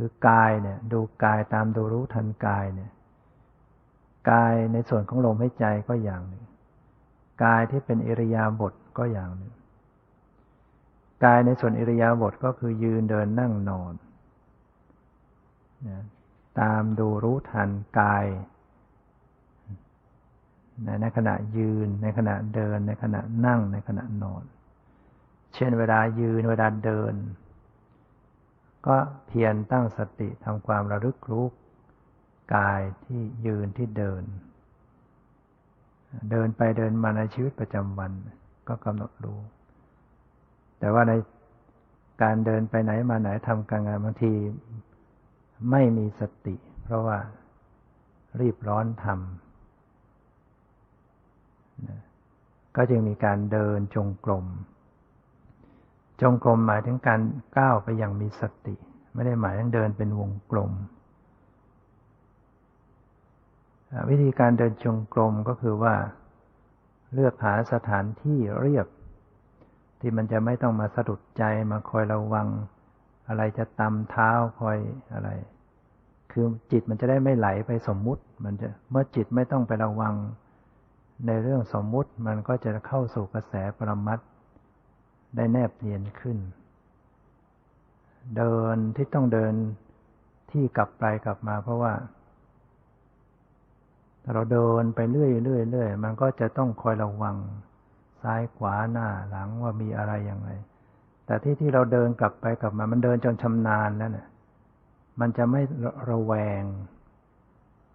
คือกายเนี่ยดูกายตามดูรู้ทันกายเนี่ยกายในส่วนของลมหายใจก็อย่างหนึ่งกายที่เป็นอิริยาบถก็อย่างหนึ่งกายในส่วนอิริยาบถก็คือยืนเดินนั่งนอนนะตามดูรู้ทันกายในขณะยืนในขณะเดิน ในขณะนั่งในขณะนอน เช่นเวลายืนเวลาเดิน ก็เพียรตั้งสติทำความระลึกรู้กายที่ยืนที่เดิน เดินไปเดินมาในชีวิตประจำวัน ก็กำหนดรู้ แต่ว่าในการเดินไปไหนมาไหนทำการงานบางทีไม่มีสติ เพราะว่ารีบร้อนทำก็จึงมีการเดินจงกรม จงกรมหมายถึงการก้าวไปอย่างมีสติ ไม่ได้หมายถึงเดินเป็นวงกลม วิธีการเดินจงกรมก็คือว่า เลือกหาสถานที่เรียบ ที่มันจะไม่ต้องมาสะดุดใจมาคอยระวัง อะไรจะตำเท้าคอยอะไร คือจิตมันจะได้ไม่ไหลไปสมมุติ มันจะเมื่อจิตไม่ต้องไประวัง ในเรื่องสมมุติมันก็จะเข้าสู่กระแสปรมัต ได้แนบเนียนขึ้น เดินที่ต้องเดินที่กลับไปกลับมา เพราะว่า เราเดินไปเรื่อยเรื่อยเรื่อยมันก็จะต้องคอยระวังซ้ายขวาหน้าหลังว่ามีอะไรอย่างไร แต่ที่ที่เราเดินกลับไปกลับมา มันเดินจนชำนาญแล้วเนี่ยมันจะไม่ระแวง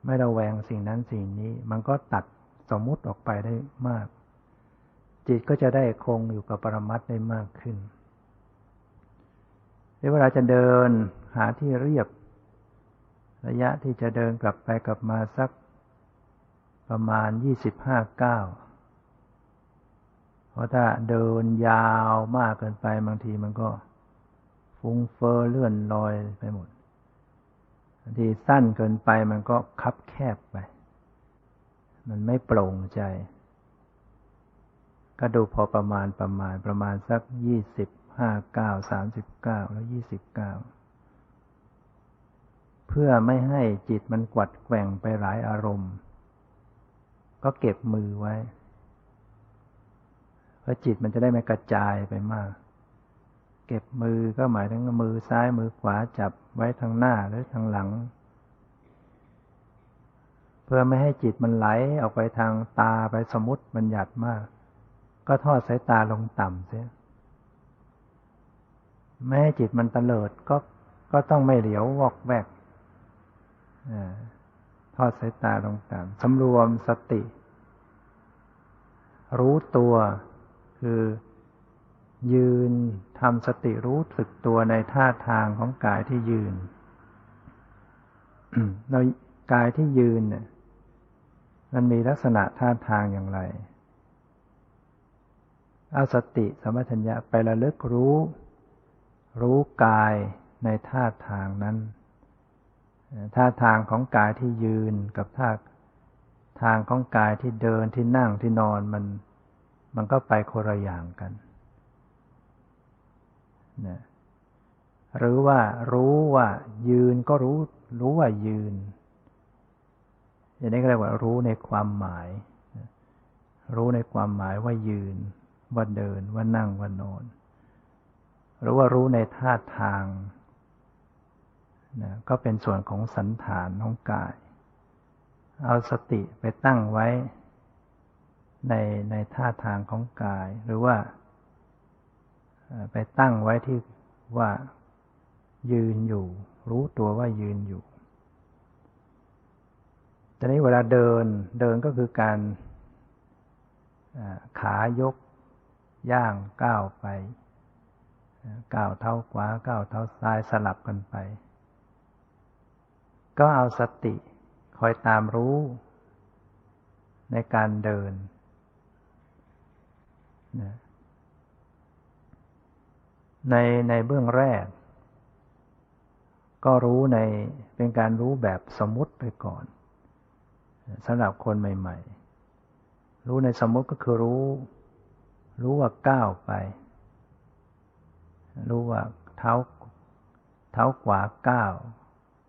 ไม่ระแวงสิ่งนั้นสิ่งนี้ มันก็ตัดสมมุติออกไปได้มาก จิตก็จะได้คงอยู่กับปรมัตได้มากขึ้นเวลาจะเดินหาที่เรียบ ระยะที่จะเดินกลับไปกลับมาสักประมาณยี่สิบห้าเก้าเพราะถ้าเดินยาวมากเกินไปบางทีมันก็ฟุ้งเฟอ้อเลื่อนลอยไปหมดบางทีสั้นเกินไปมันก็คับแคบไป มันไม่โปร่งใจ ก็ดูพอประมาณประมาณประมาณสักยี่สิบห้าเก้าสามสิบเก้าแล้วยี่สิบเก้าเพื่อไม่ให้จิตมันกวัดแกว่งไปหลายอารมณ์ ก็เก็บมือไว้เพราะจิตมันจะได้ไม่กระจายไปมาก เก็บมือก็หมายถึงมือซ้ายมือขวาจับไว้ทางหน้าหรือทางหลัง เพื่อไม่ให้จิตมันไหลออกไปทางตาไปสมมติมันหยัดมาก ก็ทอดสายตาลงต่ำเสียไม่ให้จิตมันตะเลิดก็ก็ต้องไม่เหลียววอกแวกทอดสายตาลงต่ำสำรวมสติ รู้ตัวคือยืนทำสติรู้สึกตัวในท่าทางของกายที่ยืนเรากายที่ยืนเนี่ยมันมีลักษณะท่าทางอย่างไร เอาสติสมัชัญญะไประลึกรู้ รู้กายในท่าทางนั้น ท่าทางของกายที่ยืนกับท่าทางของกายที่เดินที่นั่งที่นอนมัน มันก็ไปคนละอย่างกันนะหรือว่ารู้ว่ายืนก็รู้ รู้ว่ายืน อย่างนี้ก็เรียกว่ารู้ในความหมาย รู้ในความหมายว่ายืน ว่าเดินว่านั่งว่านอน หรือว่ารู้ในท่าทางนะก็เป็นส่วนของสันฐานของกาย เอาสติไปตั้งไว้ในในท่าทางของกาย หรือว่า ไปตั้งไว้ที่ว่ายืนอยู่ รู้ตัวว่ายืนอยู่ตอนนี้เวลาเดินเดินก็คือการขายก ย่างก้าวไปก้าวเท้าขวาก้าวเท้าซ้ายสลับกันไป ก็เอาสติคอยตามรู้ ในการเดินในในเบื้องแรก ก็รู้ในเป็นการรู้แบบสมมติไปก่อนสำหรับคนใหม่ ๆ รู้ในสมมติก็คือรู้ รู้ว่าก้าวไป รู้ว่าเท้า เท้าขวาก้าว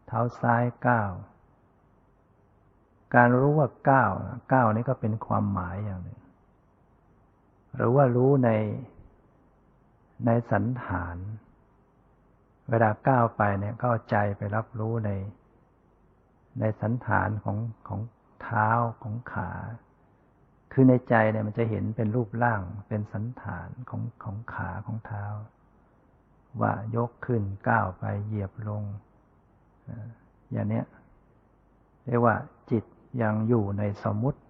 เท้าซ้ายก้าว การรู้ว่าก้าวก้าวนี้ก็เป็นความหมายอย่างหนึ่ง หรือว่ารู้ในในสันฐาน เวลาก้าวไปเนี่ยก็ใจไปรับรู้ใน ในสันฐานของของเท้าของขา คือในใจเนี่ยมันจะเห็นเป็นรูปร่างเป็นสันฐานของของขาของเท้า ว่ายกขึ้นก้าวไปเหยียบลง อย่างเนี้ยเรียกว่าจิตยังอยู่ในสมมติ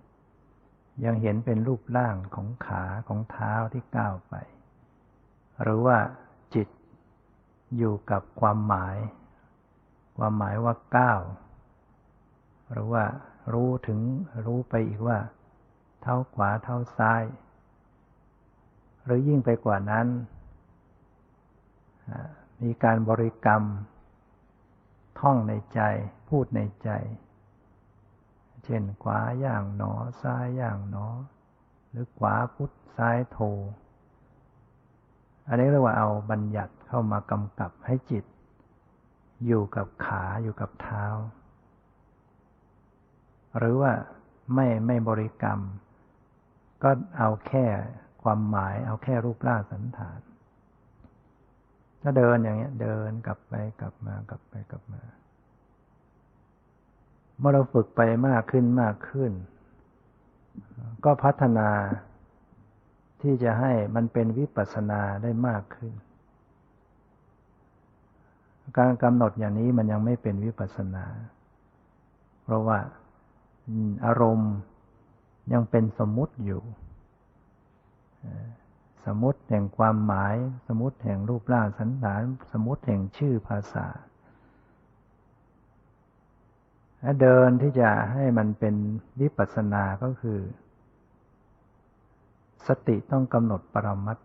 ยังเห็นเป็นรูปร่างของขาของเท้าที่ก้าวไป หรือว่าจิตอยู่กับความหมาย ความหมายว่าก้าวหรือว่ารู้ถึงรู้ไปอีกว่า เท้าขวาเท้าซ้าย หรือยิ่งไปกว่านั้น มีการบริกรรม ท่องในใจพูดในใจ เช่นขวาอย่างหนอซ้ายอย่างหนอ หรือขวาพุทธซ้ายโท อันนี้เรียกว่าเอาบัญญัติเข้ามากำกับให้จิต อยู่กับขาอยู่กับเท้า หรือว่าไม่ไม่บริกรรม ก็เอาแค่ความหมาย เอาแค่รูปร่างสันฐานถ้าเดินอย่างเงี้ย เดินกลับไปกลับมากลับไปกลับมาเมื่อเราฝึกไปมากขึ้นมากขึ้น ก็พัฒนาที่จะให้มันเป็นวิปัสสนาได้มากขึ้น การกำหนดอย่างนี้มันยังไม่เป็นวิปัสสนา เพราะว่าอารมณ์ ยังเป็นสมมุติอยู่ สมมติแห่งความหมาย สมมติแห่งรูปร่างสันฐาน สมมติแห่งชื่อภาษา เดินที่จะให้มันเป็นวิปัสสนาก็คือ สติต้องกำหนดปรมัต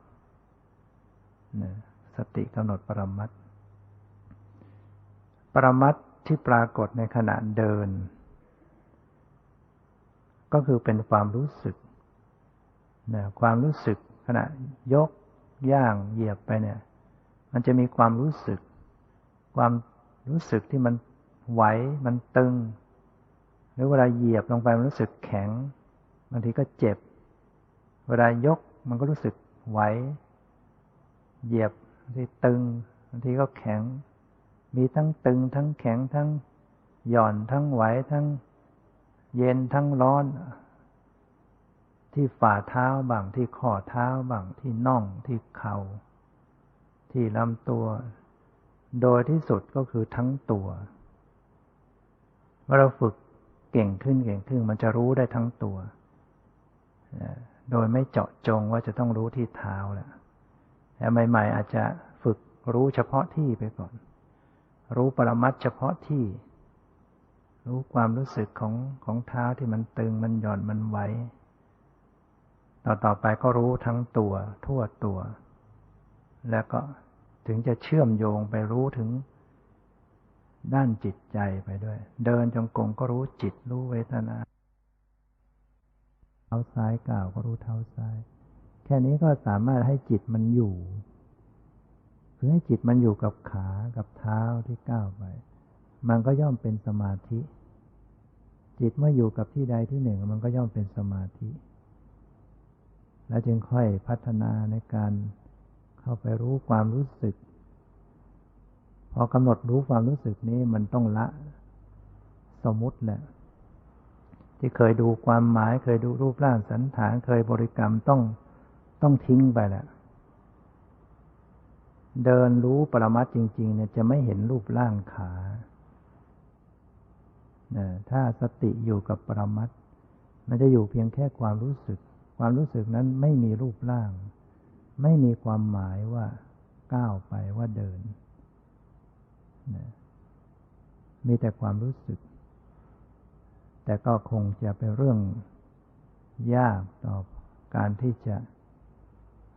สติกำหนดปรมัตปรมัตที่ปรากฏในขณะเดิน ก็คือเป็นความรู้สึกนะความรู้สึกขณะยกย่างเหยียบไปเนี่ย มันจะมีความรู้สึก ความรู้สึกที่มันไหวมันตึง หรือเวลาเหยียบลงไปมันรู้สึกแข็งบางทีก็เจ็บ เวลายกมันก็รู้สึกไหวเหยียบบางทีตึงบางทีก็แข็ง มีทั้งตึงทั้งแข็งทั้งหย่อนทั้งไหวทั้ง เย็นทั้งร้อน ที่ฝ่าเท้าบางที่ข้อเท้าบางที่น่องที่เขา่าที่ลำตัว โดยที่สุดก็คือทั้งตัวเมื่อเราฝึกเก่งขึ้นเก่งขึ้นมันจะรู้ได้ทั้งตัว โดยไม่เจาะจงว่าจะต้องรู้ที่เท้าแหละแต่ใหม่ ๆ อาจจะฝึกรู้เฉพาะที่ไปก่อน รู้ปรมัตเฉพาะที่ รู้ความรู้สึกของของเท้าที่มันตึงมันหย่อนมันไหวต่อต่อไปก็รู้ทั้งตัว ทั่วตัว แล้วก็ถึงจะเชื่อมโยงไปรู้ถึงด้านจิตใจไปด้วย เดินจงกรมก็รู้จิตรู้เวทนา เท้าซ้ายก่าวก็รู้เท้าซ้าย แค่นี้ก็สามารถให้จิตมันอยู่ คือให้จิตมันอยู่กับขากับเท้าที่ก้าวไป มันก็ย่อมเป็นสมาธิ จิตเมื่ออยู่กับที่ใดที่หนึ่งมันก็ย่อมเป็นสมาธิ แล้วจึงค่อยพัฒนาในการเข้าไปรู้ความรู้สึก พอกำหนดรู้ความรู้สึกนี้มันต้องละสมมุติแหละที่เคยดูความหมายเคยดูรูปร่างสันฐานเคยบริกรรมต้องต้องทิ้งไปแหละเดินรู้ปรมัตจริง ๆ เนี่ยจะไม่เห็นรูปร่างขา ถ้าสติอยู่กับปรมัตมันจะอยู่เพียงแค่ความรู้สึก ความรู้สึกนั้นไม่มีรูปร่าง ไม่มีความหมายว่าก้าวไปว่าเดินมีแต่ความรู้สึก แต่ก็คงจะเป็นเรื่องยากต่อการที่จะ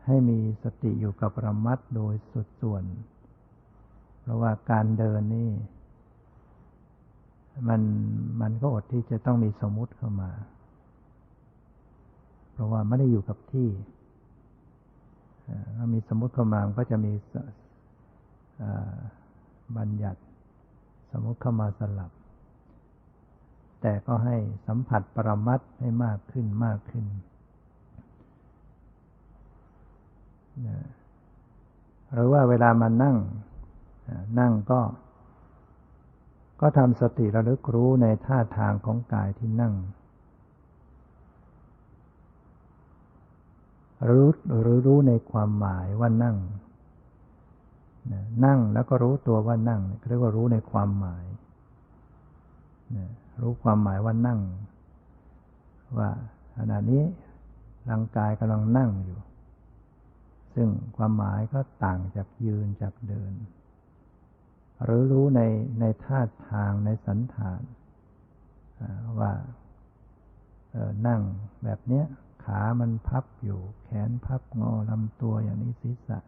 ให้มีสติอยู่กับประมัดโดยสุดส่วน เพราะว่าการเดินนี่ มันมันก็อดที่จะต้องมีสมมุติเข้ามา เพราะว่าไม่ได้อยู่กับที่ถ้ามีสมมุติเข้ามามันก็จะมีบัญญัติสมมติเข้ามาสลับ แต่ก็ให้สัมผัสปรมัตให้มากขึ้นมากขึ้นหรือว่าเวลามานั่งนั่งก็ ก็ทำสติระลึกรู้ในท่าทางของกายที่นั่งรู้หรือรู้ในความหมายว่านั่ง นั่งแล้วก็รู้ตัวว่านั่งเรียกว่ารู้ในความหมาย รู้ความหมายว่านั่ง ว่าขณะนี้ร่างกายกำลังนั่งอยู่ ซึ่งความหมายก็ต่างจากยืนจากเดิน หรือรู้ในในท่าทางในสันฐานว่านั่งแบบเนี้ยขามันพับอยู่ แขนพับงอลำตัวอย่างนี้ศีรษะ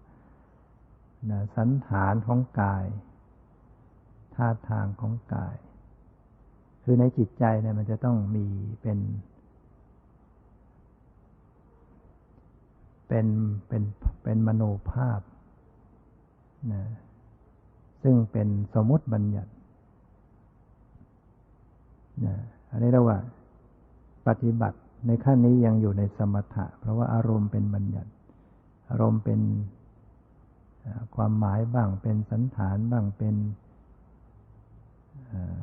นะสันฐานของกายท่าทางของกาย คือในจิตใจเนี่ยมันจะต้องมีเป็น เป็นเป็นเป็นมโนภาพนะ ซึ่งเป็นสมมติบัญญัตินะอันนี้เรียกว่า ปฏิบัติในขั้นนี้ยังอยู่ในสมถะ เพราะว่าอารมณ์เป็นบัญญัติ อารมณ์เป็นความหมายบ้างเป็นสันฐานบ้างเป็น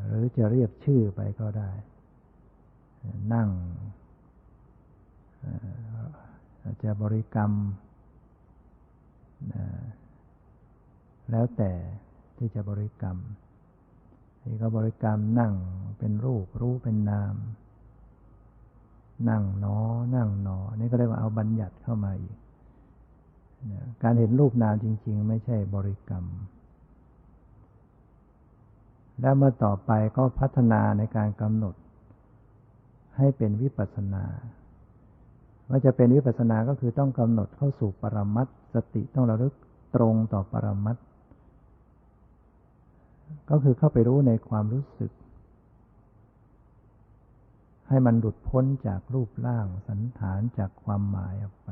หรือจะเรียกชื่อไปก็ได้ นั่งอาจจะบริกรรม แล้วแต่ ที่จะบริกรรมที่ก็บริกรรมนั่งเป็นรูปรู้เป็นนาม นั่งหนอ นั่งหนอ นี่ก็เรียกว่าเอาบัญญัติเข้ามาอีกการเห็นรูปนามจริง ๆ ไม่ใช่บริกรรม แล้วเมื่อต่อไปก็พัฒนาในการกำหนด ให้เป็นวิปัสนาว่าจะเป็นวิปัสนาก็คือต้องกำหนดเข้าสู่ปรมัตสติต้องระลึกตรงต่อปรมัต ก็คือเข้าไปรู้ในความรู้สึก ให้มันหลุดพ้นจากรูปร่างสันฐานจากความหมายออกไป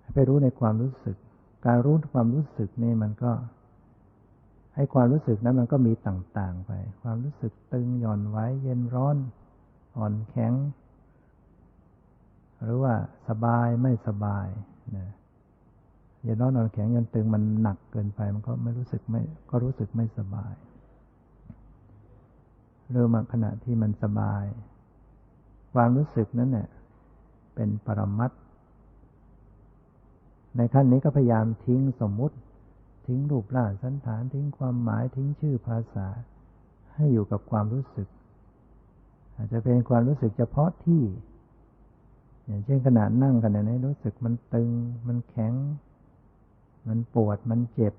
ให้ไปรู้ในความรู้สึก การรู้ความรู้สึกนี่มันก็ให้ความรู้สึกนั้นมันก็มีต่างๆไป ความรู้สึกตึงหย่อนไว้ เย็นร้อน อ่อนแข็ง หรือว่าสบายไม่สบายนะ เย็นร้อนอ่อนแข็งยันตึงมันหนักเกินไปมันก็ไม่รู้สึกไม่ก็รู้สึกไม่สบาย เริ่มมาขณะที่มันสบาย ความรู้สึกนั้นเนี่ยเป็นปรมัตในขั้นนี้ก็พยายามทิ้งสมมุติ ทิ้งรูปร่างสันฐานทิ้งความหมายทิ้งชื่อภาษา ให้อยู่กับความรู้สึก อาจจะเป็นความรู้สึกเฉพาะที่ อย่างเช่นขณะนั่งกันเนี่ยรู้สึกมันตึงมันแข็ง มันปวดมันเจ็บ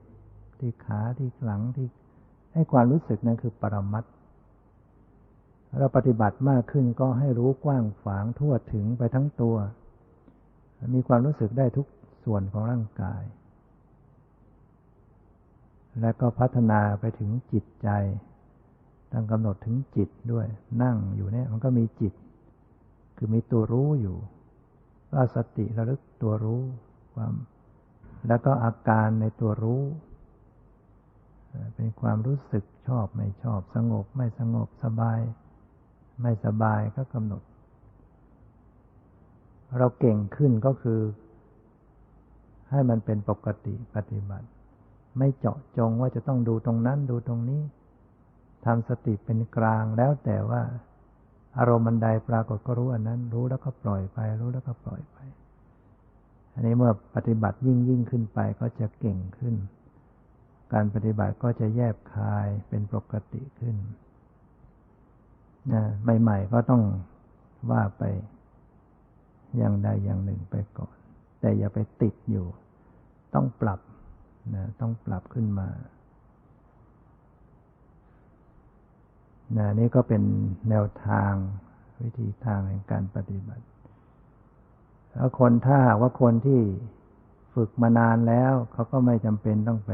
ที่ขาที่หลังที่ให้ความรู้สึกนั้นคือปรมัตเราปฏิบัติมากขึ้นก็ให้รู้กว้างฝางทั่วถึงไปทั้งตัว มีความรู้สึกได้ทุกส่วนของร่างกาย และก็พัฒนาไปถึงจิตใจตั้งกำหนดถึงจิตด้วย นั่งอยู่เนี่ยมันก็มีจิต คือมีตัวรู้อยู่ก็สติระลึกตัวรู้ความ แล้วก็อาการในตัวรู้ เป็นความรู้สึกชอบไม่ชอบสงบ ไม่สงบสบาย ไม่สบายก็กำหนด เราเก่งขึ้นก็คือ ให้มันเป็นปกติปฏิบัติ ไม่เจาะจงว่าจะต้องดูตรงนั้นดูตรงนี้ทำสติเป็นกลางแล้วแต่ว่า อารมณ์มันใดปรากฏก็รู้อันนั้น รู้แล้วก็ปล่อยไป รู้แล้วก็ปล่อยไป อันนี้เมื่อปฏิบัติยิ่งยิ่งขึ้นไปก็จะเก่งขึ้น การปฏิบัติก็จะแยบคายเป็นปกติขึ้นนะใหม่ ๆ ก็ต้องว่าไปอย่างใดอย่างหนึ่งไปก่อน แต่อย่าไปติดอยู่ ต้องปรับนะต้องปรับขึ้นมานะนี่ก็เป็นแนวทางวิธีทางในการปฏิบัติ แล้วคนถ้าหากว่าคนที่ฝึกมานานแล้วเขาก็ไม่จำเป็นต้องไป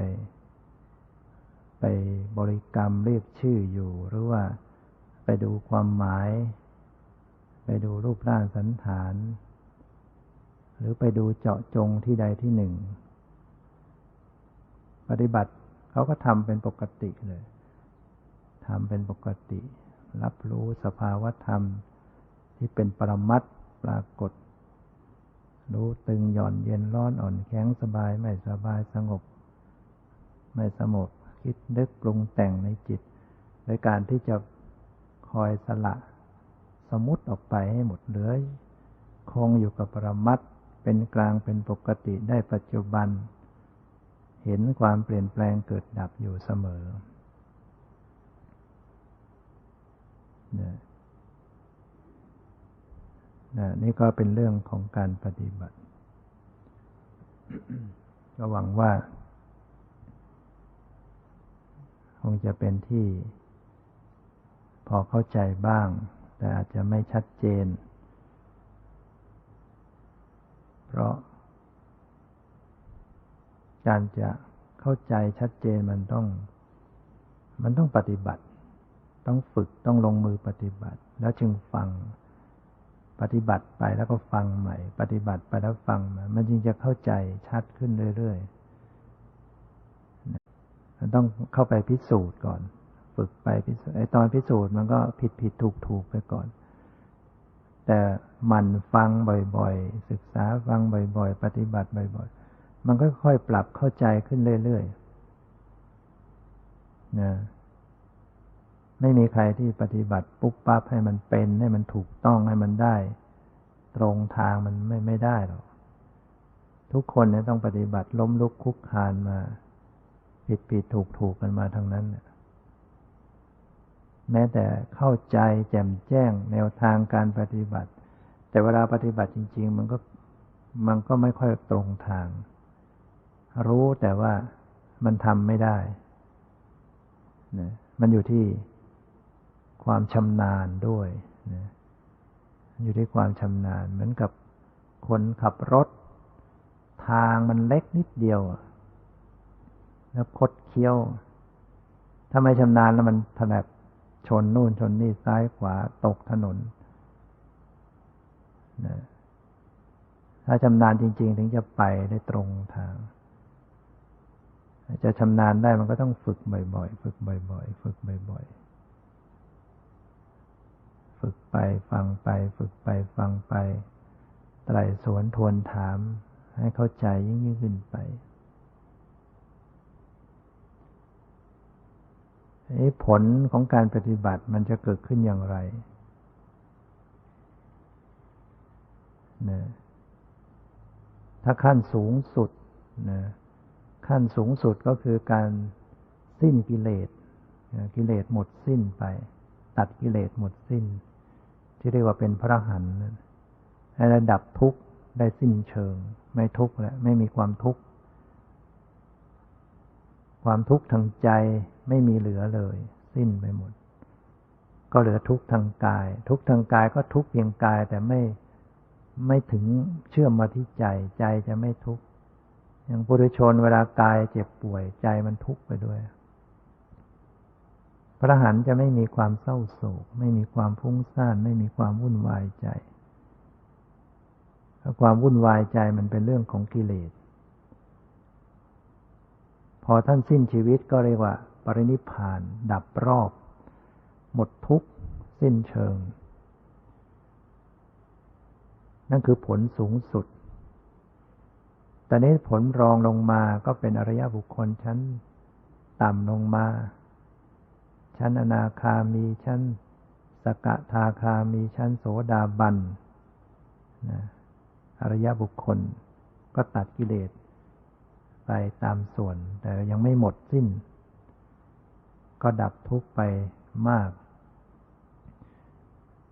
ไปบริกรรมเรียกชื่ออยู่ หรือว่าไปดูความหมาย ไปดูรูปร่างสันฐาน หรือไปดูเจาะจงที่ใดที่หนึ่ง ปฏิบัติเขาก็ทำเป็นปกติเลยทำเป็นปกติ รับรู้สภาวะธรรมที่เป็นปรมัตปรากฏ รู้ตึงหย่อนเย็นร้อนอ่อนแข็งสบายไม่สบายสงบ ไม่สงบคิดนึกปรุงแต่งในจิต โดยการที่จะคอยสละ สมุติออกไปให้หมดเหลือคงอยู่กับประมัตเป็นกลางเป็นปกติได้ปัจจุบัน เห็นความเปลี่ยนแปลงเกิดดับอยู่เสมอนะ นะนี่ก็เป็นเรื่องของการปฏิบัติ ก็หวังว่า คงจะเป็นที่ พอเข้าใจบ้าง แต่อาจจะไม่ชัดเจน เพราะ การจะเข้าใจชัดเจนมันต้อง มันต้องปฏิบัติ ต้องฝึกต้องลงมือปฏิบัติ แล้วจึงฟัง ปฏิบัติไปแล้วก็ฟังใหม่ ปฏิบัติไปแล้วฟังใหมามันจึงจะเข้าใจชัดขึ้นเรื่อยๆมันต้องเข้าไปพิสูจน์ก่อน ฝึกไปพิสูจน์ไอตอนพิสูจน์มันก็ผิดผิดถูกถูกไปก่อน แต่มันฟังบ่อยๆ ศึกษาฟังบ่อยๆ ปฏิบัติบ่อยๆ มันก็ค่อยปรับเข้าใจขึ้นเรื่อยๆนะ ไม่มีใครที่ปฏิบัติปุ๊บปั๊บให้มันเป็นให้มันถูกต้องให้มันได้ ตรงทางมันไม่ไม่ได้หรอกทุกคนเนี่ยต้องปฏิบัติล้มลุกคุกคานมา ผิดผิดถูกถูกกันมาทั้งนั้นแม้แต่เข้าใจแจ่มแจ้งแนวทางการปฏิบัติ แต่เวลาปฏิบัติจริง ๆ มันก็มันก็ไม่ค่อยตรงทาง รู้แต่ว่ามันทำไม่ได้นะมันอยู่ที่ ความชำนาญด้วยนะอยู่ที่ความชำนาญเหมือนกับคนขับรถ ทางมันเล็กนิดเดียว แล้วคดเคี้ยว ถ้าไม่ชำนาญแล้วมันถนัดชนนู่นชนนี่ซ้ายขวาตกถนนนะถ้าชำนาญจริง ๆ ถึงจะไปได้ตรงทาง จะชำนาญได้มันก็ต้องฝึกบ่อยๆ ฝึกบ่อย ๆ ฝึกบ่อย ๆ ฝึกไปฟังไปฝึกไปฟังไป ไตรสวนทวนถามให้เข้าใจยิ่งยิ่งขึ้นไปผลของการปฏิบัติมันจะเกิดขึ้นอย่างไรนะถ้าขั้นสูงสุดนะขั้นสูงสุดก็คือการสิ้นกิเลส กิเลสหมดสิ้นไป ตัดกิเลสหมดสิ้น ที่เรียกว่าเป็นพระหันในระดับทุกข์ได้สิ้นเชิง ไม่ทุกข์แล้วไม่มีความทุกข์ ความทุกข์ทางใจไม่มีเหลือเลย สิ้นไปหมด ก็เหลือทุกข์ทางกาย ทุกข์ทางกายก็ทุกข์เพียงกายแต่ไม่ไม่ถึงเชื่อมมาที่ใจ ใจจะไม่ทุกข์อย่างปุถุชนเวลากายเจ็บป่วยใจมันทุกข์ไปด้วย พระหันจะไม่มีความเศร้าโศก ไม่มีความฟุ้งซ่าน ไม่มีความวุ่นวายใจ ความวุ่นวายใจมันเป็นเรื่องของกิเลส พอท่านสิ้นชีวิตก็เรียกว่า ปรินิพาน ดับรอบ หมดทุกข์สิ้นเชิง นั่นคือผลสูงสุด แต่นี้ผลรองลงมาก็เป็นอริยบุคคลชั้น ต่ำลงมา ชั้นอนาคามีชั้นสกทาคามีชั้นโสดาบันนะอริยบุคคลก็ตัดกิเลสไปตามส่วน แต่ยังไม่หมดสิ้น ก็ดับทุกข์ไปมาก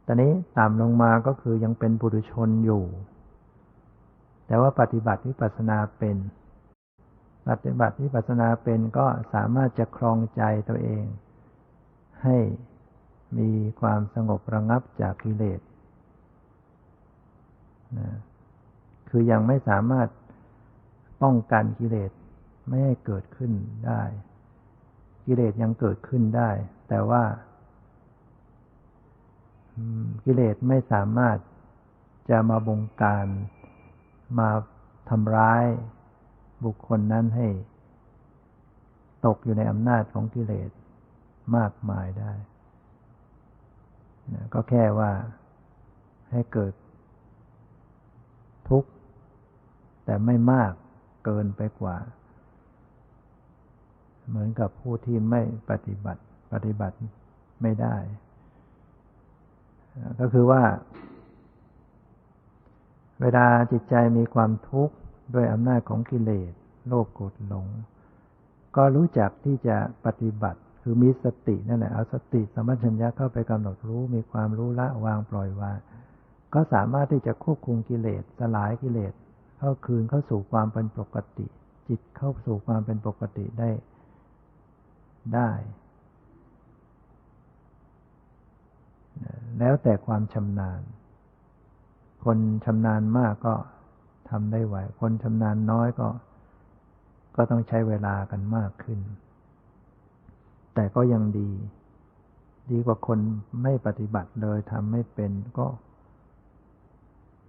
ตอนนี้ต่ำลงมาก็คือยังเป็นปุถุชนอยู่ แต่ว่าปฏิบัติวิปัสนาเป็น ปฏิบัติวิปัสสนาเป็นก็สามารถจะครองใจตัวเอง ให้มีความสงบระงับจากกิเลสนะคือยังไม่สามารถป้องกันกิเลสไม่ให้เกิดขึ้นได้ กิเลสยังเกิดขึ้นได้ แต่ว่ากิเลสไม่สามารถจะมาบงการมาทำร้ายบุคคลนั้นให้ ตกอยู่ในอำนาจของกิเลส มากมายได้นะก็แค่ว่าให้เกิดทุกข์ แต่ไม่มากเกินไปกว่า เหมือนกับผู้ที่ไม่ปฏิบัติปฏิบัติไม่ได้ ก็คือว่า เวลาจิตใจมีความทุกข์ด้วยอำนาจของกิเลสโลภโกรธหลง ก็รู้จักที่จะปฏิบัติ คือมีสตินั่นแหละเอาสติสมัชัญญะเข้าไปกำหนดรู้ มีความรู้ละวางปล่อยวาง ก็สามารถที่จะควบคุมกิเลสสลายกิเลสเข้าคืนเข้าสู่ความเป็นปกติ จิตเข้าสู่ความเป็นปกติได้ได้แล้วแต่ความชำนาญ คนชำนาญมากก็ทำได้ไหว คนชำนาญน้อยก็ ก็ต้องใช้เวลากันมากขึ้น แต่ก็ยังดี ดีกว่าคนไม่ปฏิบัติเลยทำไม่เป็นก็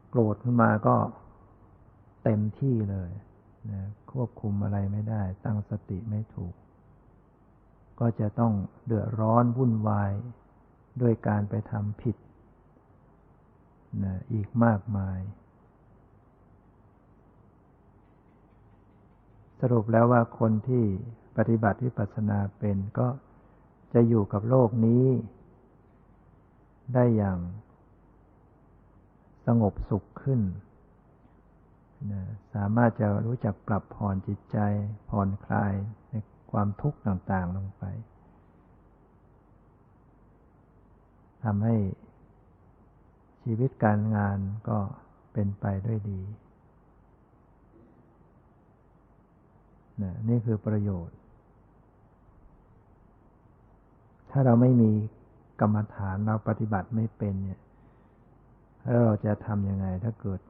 โกรธขึ้นมาก็เต็มที่เลยนะควบคุมอะไรไม่ได้ ตั้งสติไม่ถูก ก็จะต้องเดือดร้อนวุ่นวายด้วยการไปทำผิดนะอีกมากมาย สรุปแล้วว่าคนที่ ปฏิบัติที่ปัสนาเป็นก็จะอยู่กับโลกนี้ ได้อย่างสงบสุขขึ้นนะสามารถจะรู้จักปรับผ่อนจิตใจผ่อนคลายในความทุกข์ต่างๆลงไปทำให้ชีวิตการงานก็เป็นไปด้วยดีนะนี่คือประโยชน์ ถ้าเราไม่มีกรรมฐานเราปฏิบัติไม่เป็นเนี่ยแล้วเราจะทำยังไง ถ้าเกิด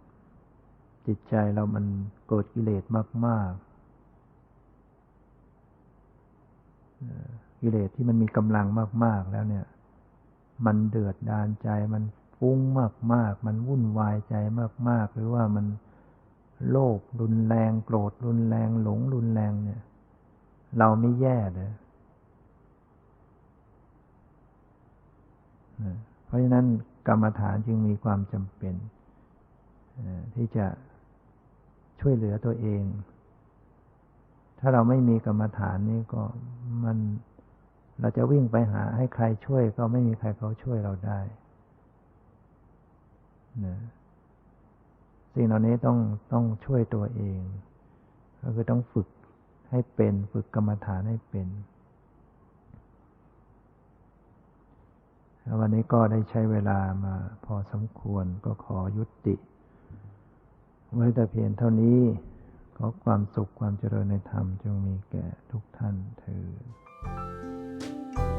จิตใจเรามันเกิดกิเลสมากๆกิเลสที่มันมีกำลังมาก ๆ แล้วเนี่ย มันเดือดดานใจมันฟุ้งมาก ๆ มันวุ่นวายใจมาก ๆ หรือว่ามันโลภรุนแรงโกรธรุนแรงหลงรุนแรงเนี่ย เราไม่แย่เลย เพราะฉะนั้นกรรมฐานจึงมีความจำเป็น ที่จะช่วยเหลือตัวเอง ถ้าเราไม่มีกรรมฐานนี่ก็มันเราจะวิ่งไปหาให้ใครช่วยก็ไม่มีใครเขาช่วยเราได้นะสิ่งเหล่านี้ต้องต้องช่วยตัวเอง ก็คือต้องฝึกให้เป็น ฝึกกรรมฐานให้เป็น วันนี้ก็ได้ใช้เวลามาพอสมควรก็ขอยุติ ไว้แต่เพียงเท่านี้ ขอความสุขความเจริญในธรรมจงมีแก่ทุกท่านเถิด